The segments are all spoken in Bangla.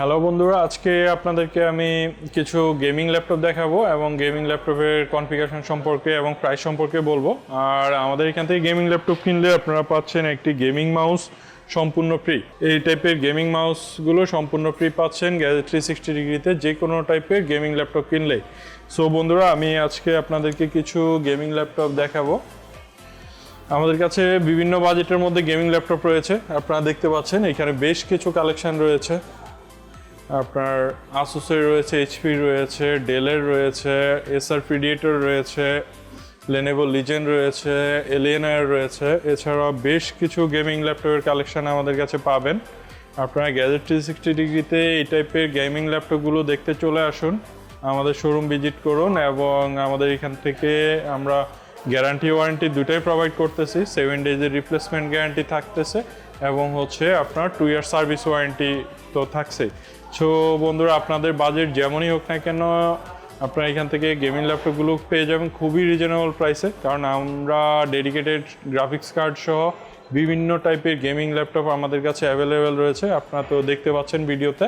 হ্যালো বন্ধুরা, আজকে আপনাদেরকে আমি কিছু গেমিং ল্যাপটপ দেখাবো এবং গেমিং ল্যাপটপের কনফিগারেশন সম্পর্কে এবং প্রাইস সম্পর্কে বলব। আর আমাদের এখান থেকে গেমিং ল্যাপটপ কিনলে আপনারা পাচ্ছেন একটি গেমিং মাউস সম্পূর্ণ ফ্রি এই টাইপের গেমিং মাউসগুলো সম্পূর্ণ ফ্রি পাচ্ছেন গ্যাজেট থ্রি সিক্সটি ডিগ্রিতে যে কোনো টাইপের গেমিং ল্যাপটপ কিনলে সো বন্ধুরা, আমি আজকে আপনাদেরকে কিছু গেমিং ল্যাপটপ দেখাবো। আমাদের কাছে বিভিন্ন বাজেটের মধ্যে গেমিং ল্যাপটপ রয়েছে, আপনারা দেখতে পাচ্ছেন, এখানে বেশ কিছু কালেকশন রয়েছে। আপনার আসুসের রয়েছে এইচপি রয়েছে ডেলের রয়েছে এসআর প্রিডিয়েটর রয়েছে লেনেভো লিজেন্ড রয়েছে এলিয়েনার রয়েছে। এছাড়া বেশ কিছু গেমিং ল্যাপটপের কালেকশন আমাদের কাছে পাবেন। আপনারা গ্যাজেট থ্রি সিক্সটি ডিগ্রিতে এই টাইপের গেমিং ল্যাপটপগুলো দেখতে চলে আসুন। আমাদের শোরুম ভিজিট করুন এবং আমাদের এখান থেকে আমরা গ্যারান্টি ওয়ারেন্টি দুটাই প্রোভাইড করতেছি। সেভেন ডেজের রিপ্লেসমেন্ট গ্যারান্টি থাকতেছে এবং হচ্ছে আপনার টু ইয়ার সার্ভিস ওয়ারেন্টি তো থাকছেই। সো বন্ধুরা, আপনাদের বাজেট যেমনই হোক না কেন, আপনারা এখান থেকে গেমিং ল্যাপটপগুলো পেয়ে যাবেন খুবই রিজনেবল প্রাইসে কারণ আমরা ডেডিকেটেড গ্রাফিক্স কার্ড সহ বিভিন্ন টাইপের গেমিং ল্যাপটপ আমাদের কাছে অ্যাভেলেবেল রয়েছে। আপনারা তো দেখতে পাচ্ছেন ভিডিওতে।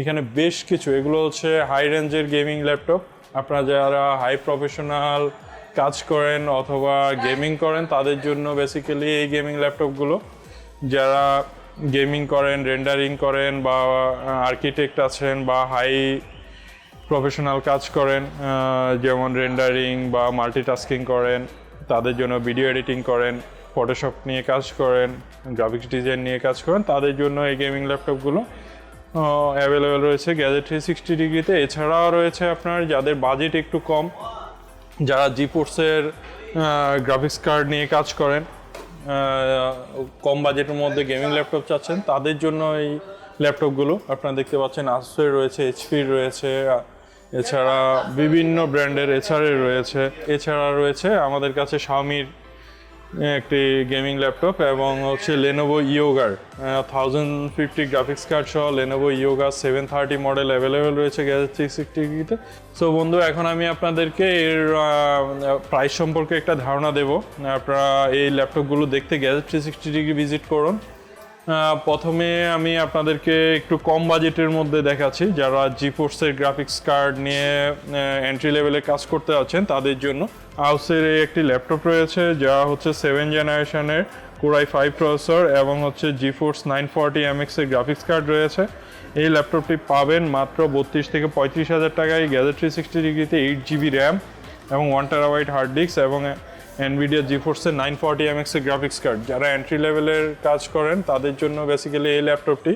এখানে বেশ কিছু, এগুলো হচ্ছে হাই রেঞ্জের গেমিং ল্যাপটপ আপনারা যারা হাই প্রফেশনাল কাজ করেন অথবা গেমিং করেন, তাদের জন্য বেসিক্যালি এই গেমিং ল্যাপটপগুলো যারা গেমিং করেন, রেন্ডারিং করেন বা আর্কিটেক্ট আছেন বা হাই প্রফেশনাল কাজ করেন যেমন রেন্ডারিং বা মাল্টিটাস্কিং করেন, তাদের জন্য ভিডিও এডিটিং করেন ফটোশপ নিয়ে কাজ করেন গ্রাফিক্স ডিজাইন নিয়ে কাজ করেন, তাদের জন্য এই গেমিং ল্যাপটপগুলো অ্যাভেলেবেল রয়েছে। গ্যাজেট থ্রি সিক্সটি ডিগ্রিতে। এছাড়াও রয়েছে আপনার যাদের বাজেট একটু কম, যারা জিপোর্সের গ্রাফিক্স কার্ড নিয়ে কাজ করেন কম বাজেটের মধ্যে গেমিং ল্যাপটপ চাচ্ছেন, তাদের জন্য এই ল্যাপটপগুলো আপনারা দেখতে পাচ্ছেন আসুসের রয়েছে এইচপির রয়েছে, এছাড়া বিভিন্ন ব্র্যান্ডের এছাড়া রয়েছে। এছাড়া রয়েছে আমাদের কাছে শাওমির একটি গেমিং ল্যাপটপ এবং হচ্ছে লেনোভো ইয়োগার থাউজেন্ড ফিফটি গ্রাফিক্স কার্ড সহ Lenovo Yoga seven thirty model available রয়েছে গ্যাজেট থ্রি সিক্সটিতে সো বন্ধু, এখন আমি আপনাদেরকে এর প্রাইস সম্পর্কে একটা ধারণা দেব। আপনারা এই ল্যাপটপগুলো দেখতে Gadget three sixty degree visit করুন। প্রথমে আমি আপনাদেরকে একটু কম বাজেটের মধ্যে দেখাচ্ছি যারা জিফোর্সের গ্রাফিক্স কার্ড নিয়ে এন্ট্রি লেভেলে কাজ করতে আছেন, তাদের জন্য হাউসের এই একটি ল্যাপটপ রয়েছে, যা হচ্ছে সেভেন জেনারেশনের কোরাই ফাইভ প্রসেসর এবং হচ্ছে জিফোর্স নাইন ফর্টি এমএক্স এর গ্রাফিক্স কার্ড রয়েছে। এই ল্যাপটপটি পাবেন মাত্র বত্রিশ থেকে পঁয়ত্রিশ হাজার টাকায় গ্যাজেট থ্রি সিক্সটি ডিগ্রিতে এইট জিবি র্যাম এবং ওয়ান টেরাবাইট হার্ড ডিস্ক এবং এনভিডিয়া জিফোর্সের নাইন ফর্টি এমএক্স এর গ্রাফিক্স কার্ড যারা এন্ট্রি লেভেলের কাজ করেন, তাদের জন্য বেসিক্যালি এই ল্যাপটপটি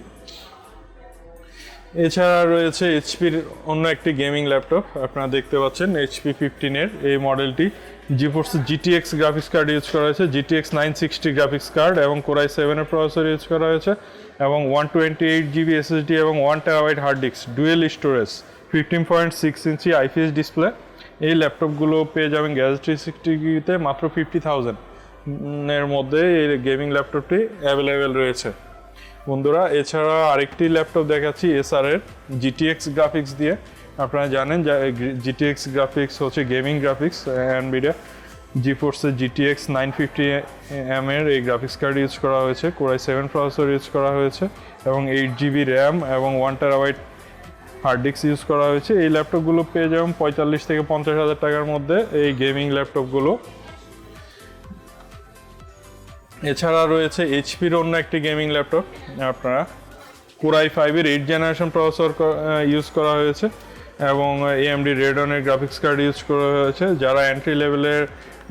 এছাড়া রয়েছে এইচপির অন্য একটি গেমিং ল্যাপটপ আপনারা দেখতে পাচ্ছেন এইচপি ফিফটিনের এই মডেলটি GeForce GTX graphics card use করা হয়েছে GTX nine sixty graphics card এবং কোরাই সেভেনের প্রসেসর ইউজ করা হয়েছে এবং one twenty eight GB SSD এবং one terabyte hard disk dual storage fifteen point six inch IPS display এই ল্যাপটপগুলো পেয়ে যাবেন গ্যাস থ্রি সিক্সটিতে মাত্র ফিফটি থাউজেন্ড এর মধ্যে এই গেমিং ল্যাপটপটি অ্যাভেলেবেল রয়েছে। বন্ধুরা, এছাড়া আরেকটি ল্যাপটপ দেখাচ্ছি এসআর এর জিটিএক্স গ্রাফিক্স দিয়ে। আপনারা জানেন যে জিটিএক্স গ্রাফিক্স হচ্ছে গেমিং গ্রাফিক্স অ্যান্ড জিফোর্সের জিটিএক্স নাইন ফিফটি এম এর এই গ্রাফিক্স কার্ড ইউজ করা হয়েছে কোরাই সেভেন প্রসেসর ইউজ করা হয়েছে, এবং এইট জিবি র্যাম এবং one terabyte hard disk use করা হয়েছে। এই ল্যাপটপগুলো পেয়ে যাবেন পঁয়তাল্লিশ থেকে পঞ্চাশ হাজার টাকার মধ্যে এই গেমিং ল্যাপটপগুলো এছাড়া রয়েছে এইচপির অন্য একটি গেমিং ল্যাপটপ আপনারা কোরাই ফাইভের এইট জেনারেশন প্রসেসর ইউজ করা হয়েছে এবং এএমডি রেডনের গ্রাফিক্স কার্ড ইউজ করা হয়েছে। যারা এন্ট্রি লেভেলের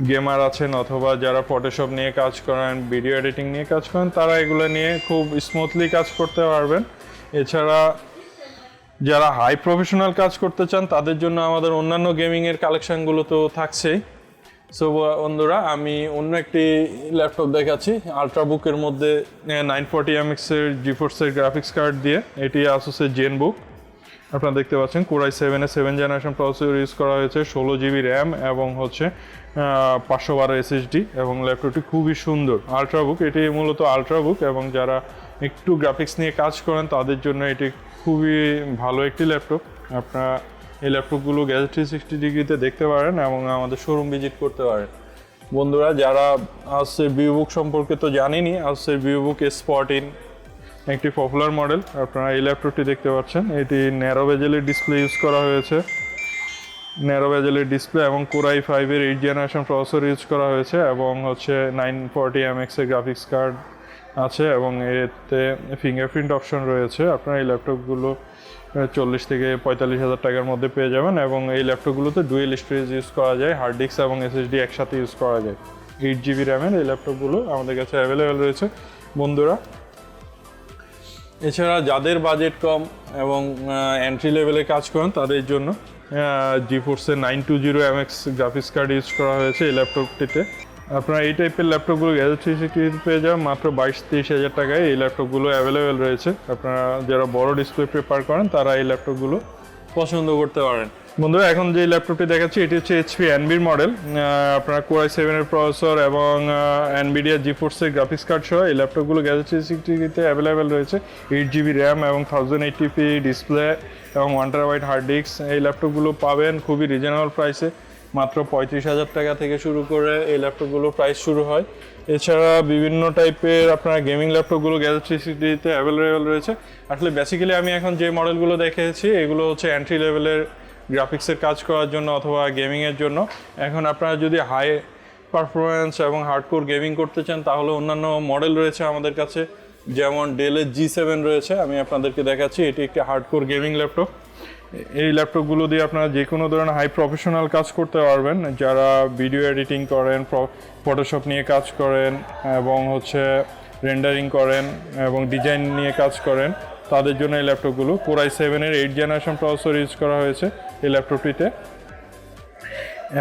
গেমার আছেন অথবা যারা ফটোশপ নিয়ে কাজ করেন ভিডিও এডিটিং নিয়ে কাজ করেন, তারা এগুলো নিয়ে খুব স্মুথলি কাজ করতে পারবেন। এছাড়া যারা হাই প্রফেশনাল কাজ করতে চান, তাদের জন্য আমাদের অন্যান্য গেমিংয়ের কালেকশনগুলো তো থাকছেই। সো বন্ধুরা আমি অন্য একটি ল্যাপটপ দেখাচ্ছি। আলট্রাবুকের মধ্যে নাইন ফর্টি এমএক্সের জিফোর্সের গ্রাফিক্স কার্ড দিয়ে, এটি আসুসের জেন বুক আপনারা দেখতে পাচ্ছেন কোরাই সেভেনে সেভেন জেনারেশন প্রসেসর ইউজ করা হয়েছে, ষোলো জিবি র্যাম এবং হচ্ছে পাঁচশো বারো এসএসডি এবং ল্যাপটপটি খুবই সুন্দর। আলট্রাবুক এটি মূলত আলট্রাবুক এবং যারা একটু গ্রাফিক্স নিয়ে কাজ করেন, তাদের জন্য এটি খুবই ভালো একটি ল্যাপটপ আপনারা এই ল্যাপটপগুলো গ্যাজেট থ্রি সিক্সটি ডিগ্রিতে দেখতে পারেন এবং আমাদের শোরুম ভিজিট করতে পারেন। বন্ধুরা, যারা আসছে ভিউবুক সম্পর্কে তো জানেনই আসছে ভিউবুক এস ফোরটিন একটি পপুলার মডেল আপনারা এই ল্যাপটপটি দেখতে পাচ্ছেন, এটি ন্যারো বেজেলের ডিসপ্লে ইউজ করা হয়েছে। ন্যারো বেজেলের ডিসপ্লে এবং কোরাই ফাইভের এইট জেনারেশন প্রসেসর ইউজ করা হয়েছে এবং হচ্ছে নাইন ফর্টি এমএক্সের গ্রাফিক্স কার্ড আছে এবং এতে ফিঙ্গারপ্রিন্ট অপশন রয়েছে। আপনারা এই ল্যাপটপগুলো চল্লিশ থেকে পঁয়তাল্লিশ হাজার টাকার মধ্যে পেয়ে যাবেন এবং এই ল্যাপটপগুলোতে ডুয়েল স্টোরেজ ইউজ করা যায় হার্ড ডিস্ক এবং এসএসডি একসাথে ইউজ করা যায়। এইট জিবি র্যামের এই ল্যাপটপগুলো আমাদের কাছে অ্যাভেলেবেল রয়েছে। বন্ধুরা, এছাড়া যাদের বাজেট কম এবং এন্ট্রি লেভেলে কাজ করেন, তাদের জন্য জিফোর্সের nine two zero M X graphics card use করা হয়েছে এই ল্যাপটপটিতে আপনারা এই টাইপের ল্যাপটপগুলো গ্যাজেট থ্রি পেয়ে যাবেন, মাত্র বাইশ তেইশ হাজার টাকায় এই ল্যাপটপগুলো অ্যাভেলেবেল রয়েছে। আপনারা যারা বড় ডিসপ্লে প্রিফার করেন, তারা এই ল্যাপটপগুলো পছন্দ করতে পারেন। বন্ধুরা, এখন যে ল্যাপটপটি দেখাচ্ছি, এটি হচ্ছে এইচপি এনবির মডেল আপনার কোয়াই সেভেনের প্রসেসর এবং এনবিডিয়া জি ফোর্সের গ্রাফিক্স কার্ড সহ এই ল্যাপটপগুলো গ্যাজেট থ্রি সিক্সটিতে অ্যাভেলেবেল রয়েছে। এইট জিবি র্যাম এবং থাউজেন্ড এইটিপি ডিসপ্লে এবং ওয়ান টেরাবাইট হার্ড ডিস্ক এই ল্যাপটপগুলো পাবেন খুবই রিজনেবল প্রাইসে মাত্র পঁয়ত্রিশ হাজার টাকা থেকে শুরু করে এই ল্যাপটপগুলো প্রাইস শুরু হয়। এছাড়া বিভিন্ন টাইপের আপনার গেমিং ল্যাপটপগুলো সিক্সটিতে অ্যাভেলেবেল রয়েছে। আসলে বেসিক্যালি আমি এখন যে মডেলগুলো দেখেছি, এগুলো হচ্ছে এন্ট্রি লেভেলের গ্রাফিক্সের কাজ করার জন্য অথবা গেমিংয়ের জন্য। এখন আপনারা যদি হাই পারফরমেন্স এবং হার্ডকোর গেমিং করতে চান, তাহলে অন্যান্য মডেল রয়েছে আমাদের কাছে। যেমন ডেলের জি সেভেন রয়েছে, আমি আপনাদেরকে দেখাচ্ছি, এটি একটি হার্ডকোর গেমিং ল্যাপটপ। এই ল্যাপটপগুলো দিয়ে আপনারা যে কোনো ধরনের হাই প্রফেশনাল কাজ করতে পারবেন। যারা ভিডিও এডিটিং করেন ফটোশপ নিয়ে কাজ করেন, এবং হচ্ছে রেন্ডারিং করেন, এবং ডিজাইন নিয়ে কাজ করেন, তাদের জন্য এই ল্যাপটপগুলো। কোরাই সেভেনের এইট জেনারেশন প্রসেসর ইউজ করা হয়েছে এই ল্যাপটপটিতে।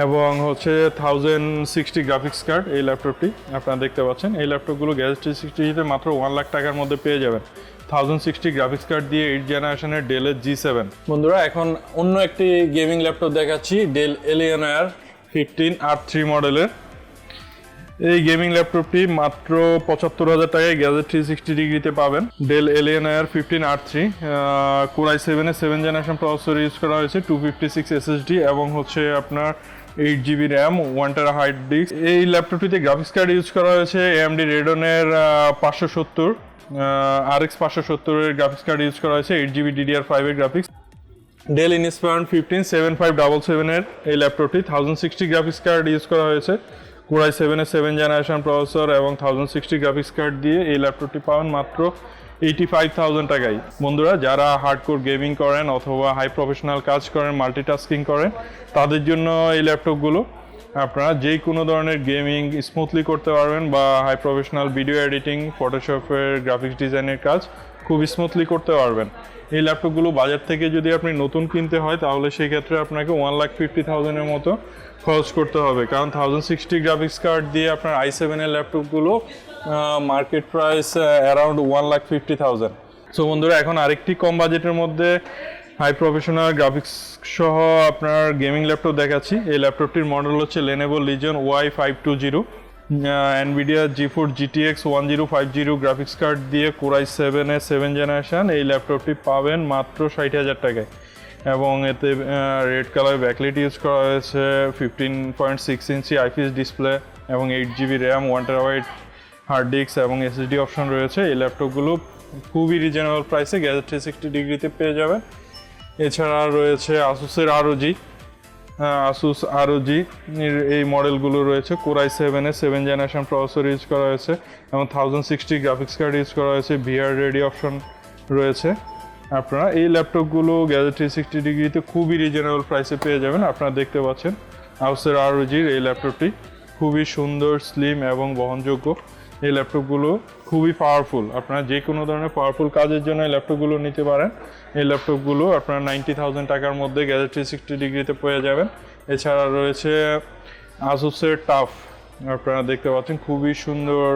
এবং হচ্ছে থাউজেন্ড সিক্সটি গ্রাফিক্স কার্ড এই ল্যাপটপটি আপনারা দেখতে পাচ্ছেন। এই ল্যাপটপগুলো গ্যাজেট সিক্সটিতে মাত্র ওয়ান লাখ টাকার মধ্যে পেয়ে যাবেন। থাউজেন্ড সিক্সটি গ্রাফিক্স কার্ড দিয়ে এইট জেনারেশনের ডেলের জি সেভেন বন্ধুরা, এখন অন্য একটি গেমিং ল্যাপটপ দেখাচ্ছি Dell Alienware fifteen R three মডেলের এই গেমিং ল্যাপটপটি মাত্র পঁচাত্তর হাজার টাকায় গ্যাজেট থ্রি সিক্সটি ডিগ্রিতে পাবেন। Dell Alienware fifteen R three core i সেভেনের সেভেন জেনারেশন প্রসেসর ইউজ করা হয়েছে টু ফিফটি সিক্স এসএসডি এবং হচ্ছে আপনার eight GB RAM one tera hard disk এই ল্যাপটপটিতে গ্রাফিক্স কার্ড ইউজ করা হয়েছে এএমডি রেডনের পাঁচশো সত্তর আর এক্স পাঁচশো সত্তরের গ্রাফিক্স কার্ড ইউজ করা হয়েছে এইট জিবি ডিডিআর ফাইভের graphics Dell Inspiron fifteen seven five double সেভেনের এই ল্যাপটপটি thousand sixty graphics card use করা হয়েছে। কোরাই সেভেনের সেভেন জেনারেশন প্রসেসর এবং থাউজেন্ড সিক্সটি গ্রাফিক্স কার্ড দিয়ে এই ল্যাপটপটি পাবেন মাত্র এইটি ফাইভ থাউজেন্ড টাকায় বন্ধুরা, যারা হার্ডকোর গেমিং করেন অথবা হাই প্রফেশনাল কাজ করেন মাল্টিটাস্কিং করেন, তাদের জন্য এই ল্যাপটপগুলো আপনারা যে কোনো ধরনের গেমিং স্মুথলি করতে পারবেন বা হাই প্রফেশনাল ভিডিও এডিটিং ফটোশপের গ্রাফিক্স ডিজাইনের কাজ খুব স্মুথলি করতে পারবেন। এই ল্যাপটপগুলো বাজার থেকে যদি আপনি নতুন কিনতে হয়, তাহলে সেই ক্ষেত্রে আপনাকে ওয়ান লাখ ফিফটি থাউজেন্ডের মতো খরচ করতে হবে। কারণ থাউজেন্ড সিক্সটি গ্রাফিক্স কার্ড দিয়ে আপনার আই সেভেনের ল্যাপটপগুলো market price around one lakh fifty thousand so বন্ধুরা, এখন আরেকটি কম বাজেটের মধ্যে হাই প্রফেশনাল গ্রাফিক্স সহ আপনার গেমিং ল্যাপটপ দেখাচ্ছি। এই ল্যাপটপটির মডেল হচ্ছে Lenovo Legion Y five two zero Nvidia GeForce GTX one zero five zero graphics card দিয়ে কোরাই সেভেনের সেভেন জেনারেশন এই ল্যাপটপটি পাবেন মাত্র ষাট হাজার টাকায়। এবং এতে রেড কালার ব্যাকলাইট ইউজ করা হয়েছে fifteen point six inch IPS display এবং eight GB RAM one terabyte hard disk এবং এসএসডি অপশন রয়েছে। এই ল্যাপটপগুলো খুবই রিজনেবল প্রাইসে গ্যাজেট থ্রি সিক্সটি ডিগ্রিতে পেয়ে যাবেন। এছাড়া রয়েছে আসুসের আরওজি আসুস আরওজি এই মডেলগুলো রয়েছে। কোরাই সেভেনের সেভেন জেনারেশন প্রসেসর ইউজ করা হয়েছে এবং thousand sixty graphics card use করা হয়েছে ভিআর রেডি অপশন রয়েছে। আপনারা এই ল্যাপটপগুলো গ্যাজেট থ্রি সিক্সটি ডিগ্রিতে খুবই রিজনেবল প্রাইসে পেয়ে যাবেন, আপনারা দেখতে পাচ্ছেন। হাউসের আরওজির এই ল্যাপটপটি খুবই সুন্দর স্লিম এবং বহনযোগ্য। এই ল্যাপটপগুলো খুবই পাওয়ারফুল আপনারা যে কোনো ধরনের পাওয়ারফুল কাজের জন্য এই ল্যাপটপগুলো নিতে পারেন। এই ল্যাপটপগুলো আপনারা নাইনটি থাউজেন্ড টাকার মধ্যে গ্যাজেট থ্রি সিক্সটি ডিগ্রিতে পেয়ে যাবেন। এছাড়া রয়েছে আসুসের টাফ আপনারা দেখতে পাচ্ছেন খুবই সুন্দর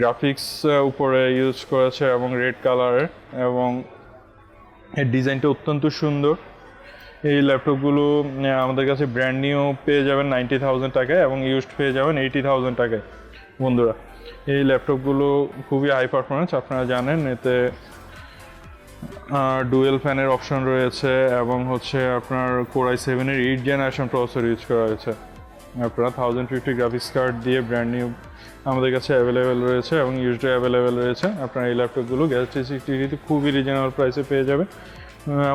গ্রাফিক্স উপরে ইউজ করেছে এবং রেড কালারের এবং এর ডিজাইনটা অত্যন্ত সুন্দর। এই ল্যাপটপগুলো আমাদের কাছে ব্র্যান্ড নিউ পেয়ে যাবেন নাইনটি থাউজেন্ড টাকায় এবং ইউজড পেয়ে যাবেন এইটি থাউজেন্ড টাকায়। বন্ধুরা এই ল্যাপটপগুলো খুবই হাই পারফরমেন্স আপনারা জানেন। এতে ডুয়েল ফ্যানের অপশন রয়েছে এবং হচ্ছে আপনার কোরাই সেভেনের এইট জেনারেশন প্রসেসর ইউজ করা হয়েছে। আপনারা থাউজেন্ড ফিফটি গ্রাফিক্স কার্ড দিয়ে ব্র্যান্ড নিউ আমাদের কাছে অ্যাভেলেবেল রয়েছে এবং ইউজডে অ্যাভেলেবেল রয়েছে। আপনারা এই ল্যাপটপগুলো গ্যালাক্সি সিক্সটিতে খুবই রিজনেবল প্রাইসে পেয়ে যাবে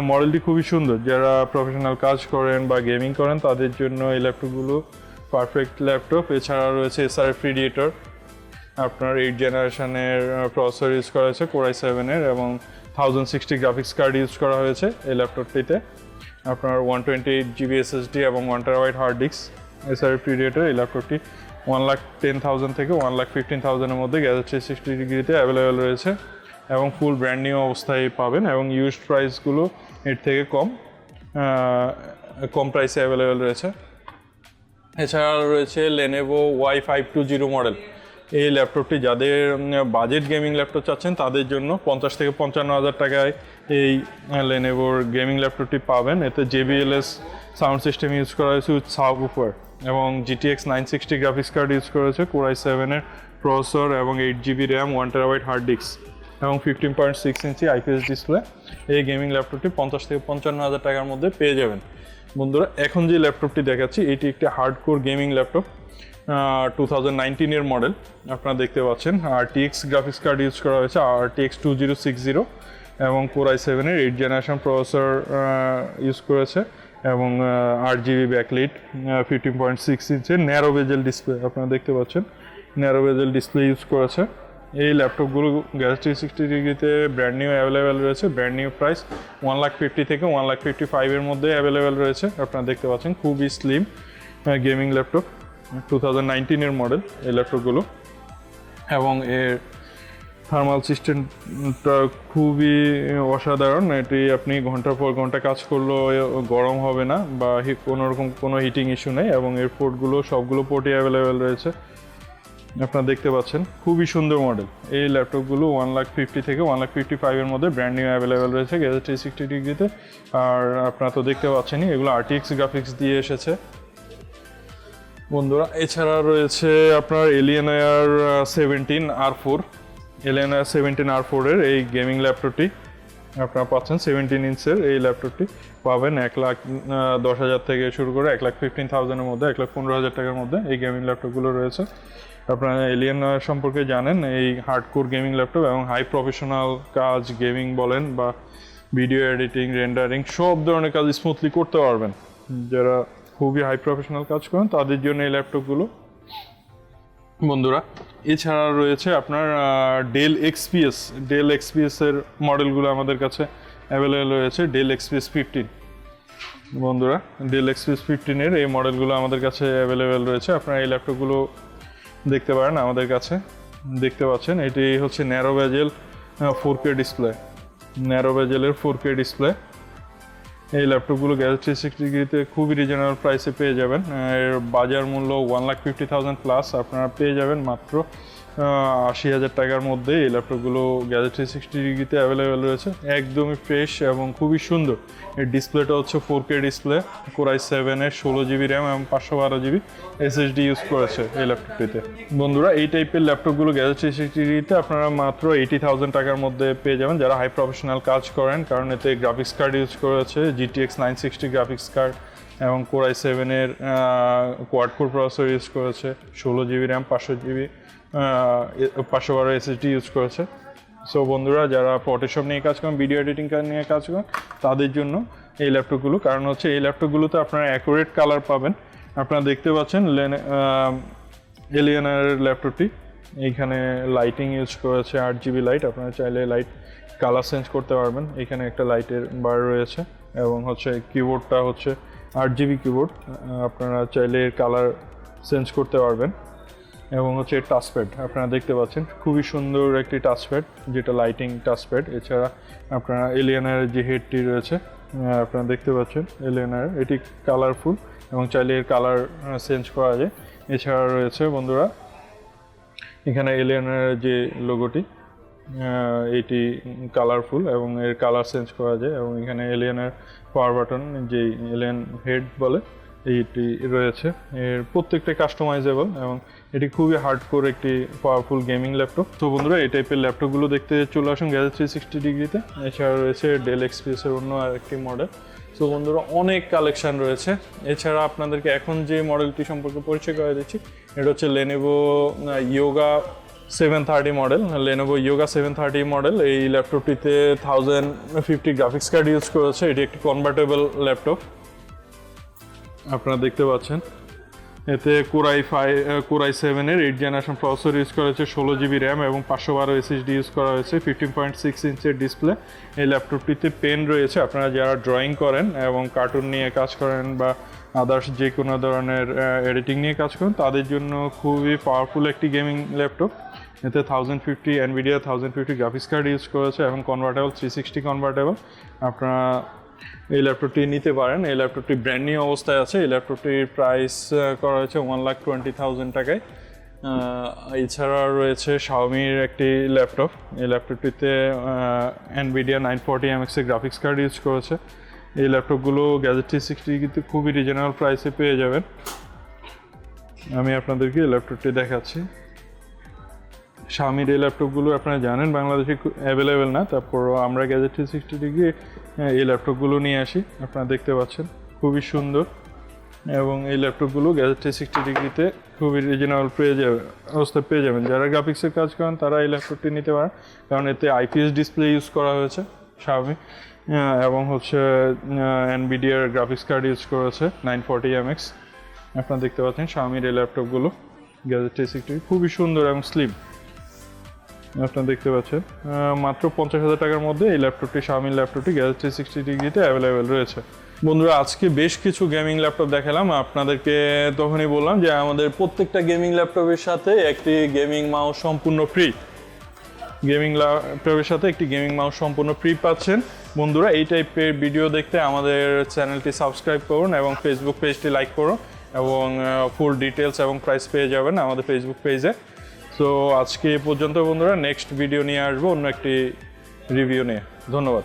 মডেলটি খুবই সুন্দর। যারা প্রফেশনাল কাজ করেন বা গেমিং করেন, তাদের জন্য এই ল্যাপটপগুলো পারফেক্ট ল্যাপটপ। এছাড়া রয়েছে এসআরএফ রেডিয়েটর আপনার এইট জেনারেশনের প্রসেসর ইউজ করা হয়েছে কোরাই সেভেনের এবং thousand sixty graphics card use করা হয়েছে এই ল্যাপটপটিতে আপনার one twenty eight GB SSD এবং one terabyte hard disk SRF radiator এই ল্যাপটপটি ওয়ান লাখ টেন থাউজেন্ড থেকে ওয়ান লাখ ফিফটিন থাউজেন্ডের মধ্যে গ্যাজেট সিক্সটি ডিগ্রিতে অ্যাভেলেবেল রয়েছে এবং ফুল ব্র্যান্ড নিউ অবস্থায় পাবেন এবং ইউজড প্রাইসগুলো এর থেকে কম কম প্রাইসে অ্যাভেলেবেল রয়েছে। এছাড়া রয়েছে Lenovo Y five two zero model এই ল্যাপটপটি যাদের বাজেট গেমিং ল্যাপটপ চাচ্ছেন, তাদের জন্য পঞ্চাশ থেকে পঞ্চান্ন হাজার টাকায় এই লেনেভোর গেমিং ল্যাপটপটি পাবেন। এতে জেবিএলএস সাউন্ড সিস্টেম ইউজ করা হয়েছে উইথ সাব উপর এবং GTX nine sixty graphics card use করা হয়েছে কোরাই সেভেনের প্রসেসর এবং eight GB RAM one terabyte hard disk এবং ফিফটিন পয়েন্ট সিক্স ইঞ্চি আইপিএস ডিসপ্লে এই গেমিং ল্যাপটপটি পঞ্চাশ থেকে পঞ্চান্ন হাজার টাকার মধ্যে পেয়ে যাবেন। বন্ধুরা, এখন যে ল্যাপটপটি দেখাচ্ছি, এটি একটি hardcore gaming laptop two thousand নাইনটিনের model আপনারা দেখতে পাচ্ছেন। আর টিএক্স গ্রাফিক্স কার্ড ইউজ করা হয়েছে, RTX two zero six zero এবং কোরাই সেভেনের এইট জেনারেশন প্রসেসর ইউজ করেছে এবং আট GB backlit fifteen point six ইঞ্চের narrow bezel display আপনারা দেখতে পাচ্ছেন। ন্যারো বেজেল ডিসপ্লে ইউজ করেছে। এই ল্যাপটপগুলো গ্যালাক্সি সিক্সটি ডিগ্রিতে ব্র্যান্ড নিউ অ্যাভেলেবেল রয়েছে brand new price one lakh fifty থেকে ওয়ান লাখ ফিফটি ফাইভের মধ্যে অ্যাভেলেবেল রয়েছে। আপনারা দেখতে পাচ্ছেন, খুবই slim gaming laptop two thousand নাইনটিনের model এই ল্যাপটপগুলো এবং এর থার্মাল সিস্টেমটা খুবই অসাধারণ। এটি আপনি ঘণ্টার পর ঘণ্টা কাজ করলেও গরম হবে না বা কোনো রকম কোনো হিটিং ইস্যু নেই এবং এর পোর্টগুলো সবগুলো পোর্টই অ্যাভেলেবেল রয়েছে। আপনারা দেখতে পাচ্ছেন, খুবই সুন্দর মডেল এই ল্যাপটপগুলো ওয়ান লাখ ফিফটি থেকে ওয়ান লাখ ফিফটি ফাইভের মধ্যে ব্র্যান্ড নিউ অ্যাভেলেবেল রয়েছে গেজে থ্রি সিক্সটি ডিগ্রিতে আর আপনারা তো দেখতে পাচ্ছেনই, এগুলো আরটিএক্স গ্রাফিক্স দিয়ে এসেছে। বন্ধুরা, এছাড়া রয়েছে আপনার Alienware seventeen R four Alienware seventeen R ফোরের এই গেমিং ল্যাপটপটি আপনারা পাচ্ছেন সেভেন্টিন ইঞ্চের এই ল্যাপটপটি পাবেন এক লাখ দশ হাজার থেকে শুরু করে এক লাখ ফিফটিন থাউজেন্ডের মধ্যে, এক লাখ পনেরো হাজার টাকার মধ্যে এই গেমিং ল্যাপটপগুলো রয়েছে। আপনারা এলিয়েন সম্পর্কে জানেন, এই হার্ডকোর গেমিং ল্যাপটপ এবং হাই প্রফেশনাল কাজ গেমিং বলেন বা ভিডিও এডিটিং রেন্ডারিং সব ধরনের কাজ স্মুথলি করতে পারবেন। যারা খুবই হাই প্রফেশনাল কাজ করেন, তাদের জন্য এই ল্যাপটপগুলো বন্ধুরা, এছাড়া রয়েছে আপনার ডেল এক্সপিএস ডেল এক্সপিএস এর মডেলগুলো আমাদের কাছে অ্যাভেলেবেল রয়েছে ডেল এক্সপিএস ফিফটিন বন্ধুরা ডেল এক্সপিএস ফিফটিনের এই মডেলগুলো আমাদের কাছে অ্যাভেলেবেল রয়েছে, আপনারা এই ল্যাপটপগুলো দেখতে পারেন আমাদের কাছে, দেখতে পাচ্ছেন, এটি হচ্ছে narrow bezel four K display narrow ব্যাজেলের four K display এই ল্যাপটপগুলো গ্যালাক্সি সিক্স ডিগ্রিতে খুবই রিজনেবল প্রাইসে পেয়ে যাবেন। এর বাজার মূল্য one lakh fifty thousand plus আপনারা পেয়ে যাবেন মাত্র। আশি হাজার টাকার মধ্যে এই ল্যাপটপগুলো গ্যাজেট থ্রি সিক্সটি ডিগ্রিতে অ্যাভেলেবেল রয়েছে। একদমই ফ্রেশ এবং খুবই সুন্দর। এর ডিসপ্লেটা হচ্ছে ফোর কে ডিসপ্লে কোরাই সেভেনের ষোলো জিবি র্যাম এবং পাঁচশো বারো জিবি এসএসডি ইউজ করেছে এই ল্যাপটপটিতে। বন্ধুরা, এই টাইপের ল্যাপটপগুলো গ্যাজেট থ্রি সিক্সটি ডিগ্রিতে আপনারা মাত্র এইটি থাউজেন্ড টাকার মধ্যে পেয়ে যাবেন। যারা হাই প্রফেশনাল কাজ করেন, কারণ এতে গ্রাফিক্স কার্ড ইউজ করেছে GTX nine sixty graphics card এবং কোরাই সেভেনের কোয়াড কোর প্রসেসর ইউজ করেছে, ষোলো জিবি র্যাম পাঁচশো জিবি পাঁচশো বারো এসএসডি ইউজ করেছে। সো বন্ধুরা, যারা ফটোশপ নিয়ে কাজ করেন ভিডিও এডিটিং নিয়ে কাজ করেন, তাদের জন্য এই ল্যাপটপগুলো কারণ হচ্ছে, এই ল্যাপটপগুলোতে আপনারা অ্যাকুরেট কালার পাবেন। আপনারা দেখতে পাচ্ছেন এলিয়ানার ল্যাপটপটি এইখানে লাইটিং ইউজ করেছে, আট জিবি লাইট আপনারা চাইলে লাইট কালার চেঞ্জ করতে পারবেন। এখানে একটা লাইটের বার রয়েছে। এবং হচ্ছে কিবোর্ডটা হচ্ছে আট জিবি কিবোর্ড আপনারা চাইলে এর কালার চেঞ্জ করতে পারবেন। এবং হচ্ছে টাচপ্যাড আপনারা দেখতে পাচ্ছেন, খুবই সুন্দর একটি টাচপ্যাড যেটা লাইটিং টাচপ্যাড এছাড়া আপনারা এলিয়ানের যে হেডটি রয়েছে আপনারা দেখতে পাচ্ছেন এলিয়ানের এটি কালারফুল এবং চাইলে এর কালার চেঞ্জ করা যায়। এছাড়া রয়েছে বন্ধুরা, এখানে এলিয়ানের যে লোগোটি এটি কালারফুল এবং এর কালার চেঞ্জ করা যায় এবং এখানে এলিয়ানের পাওয়ার বাটন যে এলিয়ান হেড বলে এইটি রয়েছে। এর প্রত্যেকটা কাস্টমাইজেবল এবং এটি খুবই হার্ডকোর একটি পাওয়ারফুল গেমিং ল্যাপটপ তো বন্ধুরা, এই টাইপের ল্যাপটপগুলো দেখতে চলে আসুন গ্যাজেট থ্রি সিক্সটি ডিগ্রিতে। এছাড়া রয়েছে ডেল এক্সপিএসের অন্য আরেকটি মডেল সো বন্ধুরা, অনেক কালেকশন রয়েছে। এছাড়া আপনাদেরকে এখন যে মডেলটি সম্পর্কে পরিচয় করে দিচ্ছি, এটা হচ্ছে Lenovo Yoga seven thirty model Lenovo Yoga seven thirty model এই ল্যাপটপটিতে thousand fifty graphics card use করেছে। এটি একটি কনভার্টেবল ল্যাপটপ আপনারা দেখতে পাচ্ছেন। এতে core i five core i সেভেনের এইট জেনারেশন প্রসেসর ইউজ করা হয়েছে, ষোলো জিবি র্যাম এবং পাঁচশো বারো এসএসডি ইউজ করা হয়েছে ফিফটিন পয়েন্ট সিক্স ইঞ্চের ডিসপ্লে এই ল্যাপটপটিতে পেন রয়েছে, আপনারা যারা ড্রয়িং করেন এবং কার্টুন নিয়ে কাজ করেন বা আদার্স যে কোনো ধরনের এডিটিং নিয়ে কাজ করেন, তাদের জন্য খুবই পাওয়ারফুল একটি গেমিং ল্যাপটপ এতে thousand fifty Nvidia thousand fifty graphics card use করেছে এবং কনভার্টেবল থ্রি সিক্সটি কনভার্টেবল আপনারা এই ল্যাপটপটি নিতে পারেন। এই ল্যাপটপটি ব্র্যান্ড নিউ অবস্থায় আছে। এই ল্যাপটপটির প্রাইস করা হয়েছে ওয়ান লাখ টোয়েন্টি থাউজেন্ড টাকায়। এছাড়া রয়েছে শাওমির একটি ল্যাপটপ। এই ল্যাপটপটিতে এনভিডিয়া নাইন ফোরটি এমএক্সের গ্রাফিক্স কার্ড ইউজ করেছে। এই ল্যাপটপগুলো গ্যাজেট থ্রি সিক্সটি কিন্তু খুবই রিজনেবল প্রাইসে পেয়ে যাবেন। আমি আপনাদেরকে এই ল্যাপটপটি দেখাচ্ছি। স্বামীর এই ল্যাপটপগুলো আপনারা জানেন, বাংলাদেশে অ্যাভেলেবেল না। তারপর আমরা গ্যাজেট থ্রি সিক্সটি ডিগ্রি এই ল্যাপটপগুলো নিয়ে আসি। আপনারা দেখতে পাচ্ছেন, খুবই সুন্দর। এবং এই ল্যাপটপগুলো গ্যাজেট থ্রি সিক্সটি ডিগ্রিতে খুবই রিজনেবল পেয়ে যাবে অবস্থায় পেয়ে যাবেন। যারা গ্রাফিক্সের কাজ করেন, তারা এই ল্যাপটপটি নিতে পারেন। কারণ এতে আইপিএস ডিসপ্লে ইউজ করা হয়েছে স্বামী এবং হচ্ছে এনবিডিআর গ্রাফিক্স কার্ড ইউজ করেছে নাইন ফর্টি এমএক্স আপনারা দেখতে পাচ্ছেন স্বামীর এই ল্যাপটপগুলো গ্যাজেট থ্রি সিক্সটি খুবই সুন্দর এবং স্লিম আপনারা দেখতে পাচ্ছেন। মাত্র পঞ্চাশ হাজার টাকার মধ্যে এই ল্যাপটপটি শাওমির ল্যাপটপটি গ্যাজেট থ্রি সিক্সটি ডিগ্রিতে অ্যাভেলেবেল রয়েছে। বন্ধুরা, আজকে বেশ কিছু গেমিং ল্যাপটপ দেখালাম। আপনাদেরকে তখনই বললাম যে আমাদের প্রত্যেকটা গেমিং ল্যাপটপের সাথে একটি গেমিং মাউস সম্পূর্ণ ফ্রি গেমিং ল্যাপটপের সাথে একটি গেমিং মাউস সম্পূর্ণ ফ্রি পাচ্ছেন। বন্ধুরা, এই টাইপের ভিডিও দেখতে আমাদের চ্যানেলটি সাবস্ক্রাইব করুন এবং ফেসবুক পেজটি লাইক করুন এবং ফুল ডিটেলস এবং প্রাইস পেয়ে যাবেন আমাদের ফেসবুক পেজে সো আজকে এ পর্যন্ত বন্ধুরা নেক্সট ভিডিও নিয়ে আসব অন্য একটি রিভিউ নিয়ে। ধন্যবাদ।